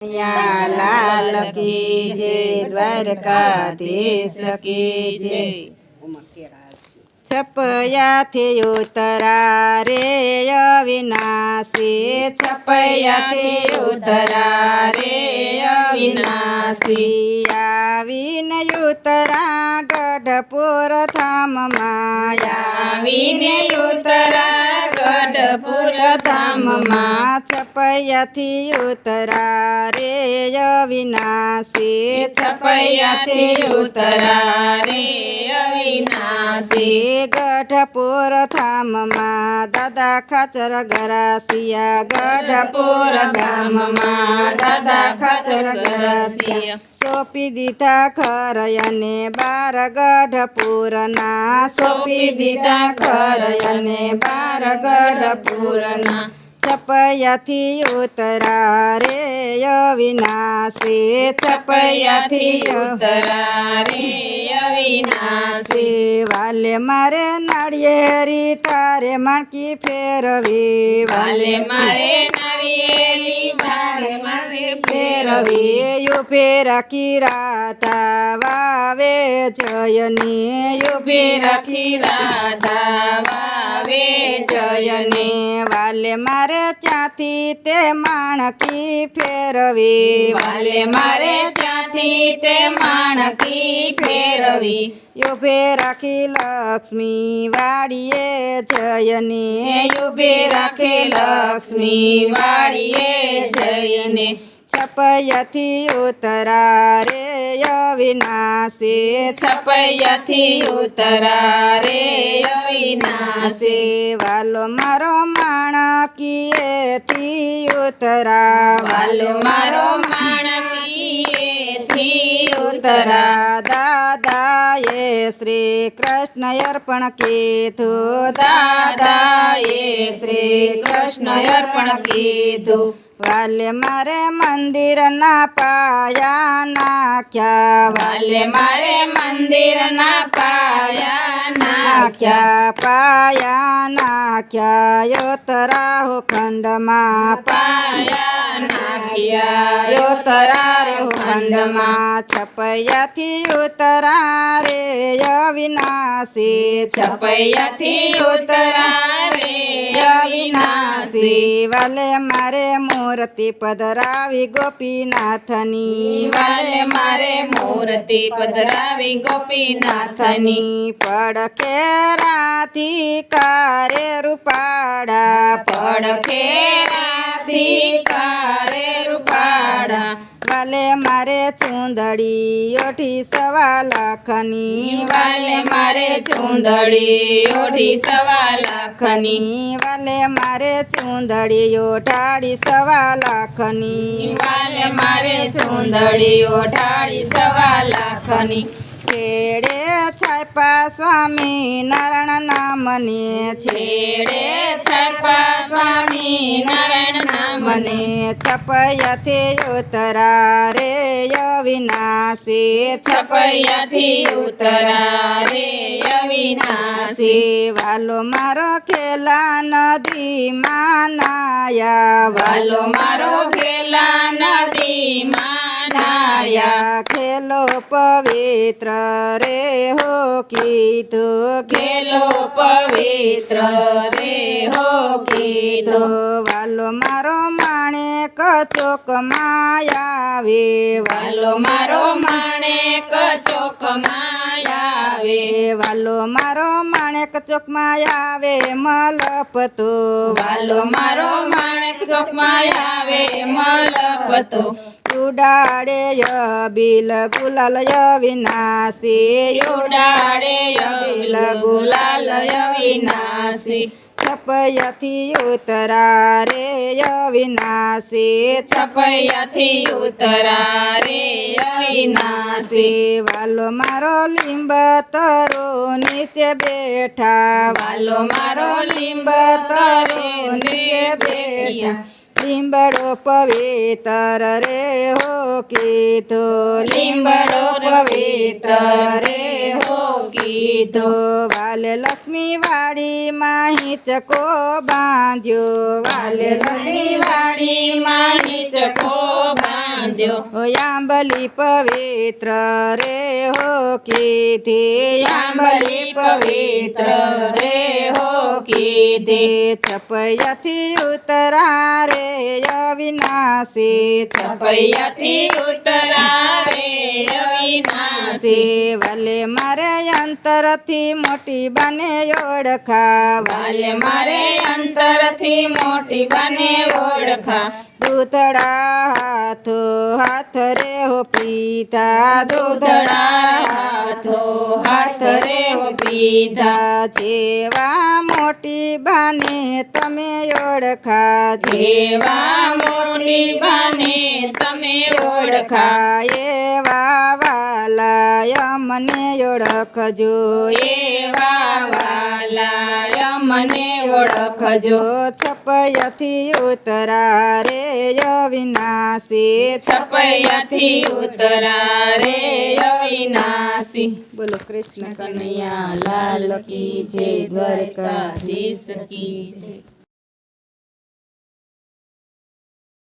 લાલ કી જય, દ્વારકાધીશ કી જય. છપયાથી ઉતરા રે અવિનાશી, છપયાથી ઉતરા રે અવિનાશી. આવીન ઉતરા ગઢપુર ધામમાં, આવીને ઉતરા ધામમાં છપૈયાથી ઉતરા રે અવિનાશી. છપૈયાથી ઉતરા રે અવિનાશી ગઢપુર થામમાં દાદા ખાચર ગરાસિયા. ગઢપુર ગામમાં દાદા ખાચર ગરાસિયા. સોંપી દીધા ખરયને બાર ગઢપુરના. સોંપી દીધા ઘર અને બાર ગઢપુરના. છપયાથી ઉતરા રે અવિનાશી છપયાથી ઉતરા રે અવિનાશી. વાલે મારે નાળિયેરી, તારે માણકી ફેરવી. વાલે મારે નાળિયેરી મારે મારે ફેરવી. યુ ફેરકી રાતા વાવે, જયની યુ ફેરા રાતા વાલે મારે ત્યાંથી તે માણકી ફેરવી. વાલે મારે ત્યાંથી તે માણકી ફેરવી. યુભે રાખી લક્ષ્મી વાડીએ જયને યુભે રાખી લક્ષ્મી વાડીએ જયને. છપૈયાથી ઉતરા રે અવિનાશી. છપૈયાથી ઉતરા રે અવિનાશી. વાલો મારો માણકીએથી ઉતરા વાલો મારો માણકીએથી ઉતરા દાદાએ શ્રી કૃષ્ણ અર્પણ કીધું દાદાએ શ્રી કૃષ્ણ અર્પણ કીધું વાલે મારે મંદિરના પાયા નાખ્યા વાલે મારે મંદિરના પાયા નાખ્યા પાયા નાખ્યા યોતરા હો ખંડમાં પાયા નાખ્યા. ઉતરા રે ખંડમાં છપૈયાથી ઉતરા રે અવિનાશી છપૈયાથી ઉતરા રે અવિનાશી વાલે મારે મૂર્તિ પધરાવી ગોપીનાથની, વાલે મારે મૂર્તિ પધરાવી ગોપીનાથની. પડખે રાથી કારે રૂપાડા પડખે રાથી કારે રૂપાડા વાલે મારે ચૂંદડી ઓઠી સવા લાખની વાલે મારે ચૂંદડી ઓઠી સવા લાખની વાલે મારે ચૂંદડી ઓઠાડી સવા લાખની વાલે મારે ચૂંદડી ઓઠાડી સવા લાખની છેડે છાપા સ્વામી નારાયણ નામની છેડે છાપા સ્વામી નારાયણ નામની છપૈયાથી ઉતરા રે અવિનાશી. છપૈયાથી ઉતરા રે અવિનાશી. વાલો મારો ખેલા નદી માનાયા વાલો મારો ખેલા નદીમાં નાયા ખેલો પવિત્ર રે હો કીધું. ખેલો પવિત્ર રે હો કીધો. વાલો મારો માણે કચોક માયાવે. વાલો મારો માણેક ચોકમાયાવે વાલો મારો માણેક ચોકમાં આવે મલપતો. વાલો મારો માણેક ચોકમાયાવે મલપતો. ઉડાડે બિલ ગુલાલ વિનાશી. ઉડાડે બિલ ગુલાલ વિનાશી. છપયથી ઉતરા રે વિનાશી. છપયથી ઉતરા રે વિનાશી. વાલો મારો લીંબ તરો નીચે બેઠા. વાલો મારો લીંબ તરો નીચે બેઠા. લીંબડો પવિત્ર રે હો કીધો. લીંબડો પવિત્ર રે હો કીધો. વાલ લક્ષ્મી વાડી માહી ચકો બાંધ્યો. વાલ લક્ષ્મી લક્ષ્મી વાડી માં હિચકો બાંધ્યો આંબલી પવિત્ર રે હો કીધી આંબલી પવિત્ર રે હો કીધી છપૈયાથી ઉતરા રે અવિનાશી છપૈયાથી ઉતરા રે અવિનાશી વાલે મારે અંતરથી મોટી બને ઓળખા. વાલે મારે અંતરથી મોટી બને ઓળખા. દૂધડા હાથો હાથ રે હો પીતા દૂધડા હાથો હાથ રે હો પીધા. જેવા મોટી બાને તમે ઓળખા. જેવા મોટી બને તમે ઓળખા. એવા વાલાય મને ઓળખજો. એવા વાલા મને ઓળખજો. છપૈયાથી ઉતરા રે અવિનાશી છપૈયાથી ઉતરા રે અવિનાશી બોલો કૃષ્ણ કનૈયા કનૈયા લાલ કી જય દ્વારકાધીશ કી જય.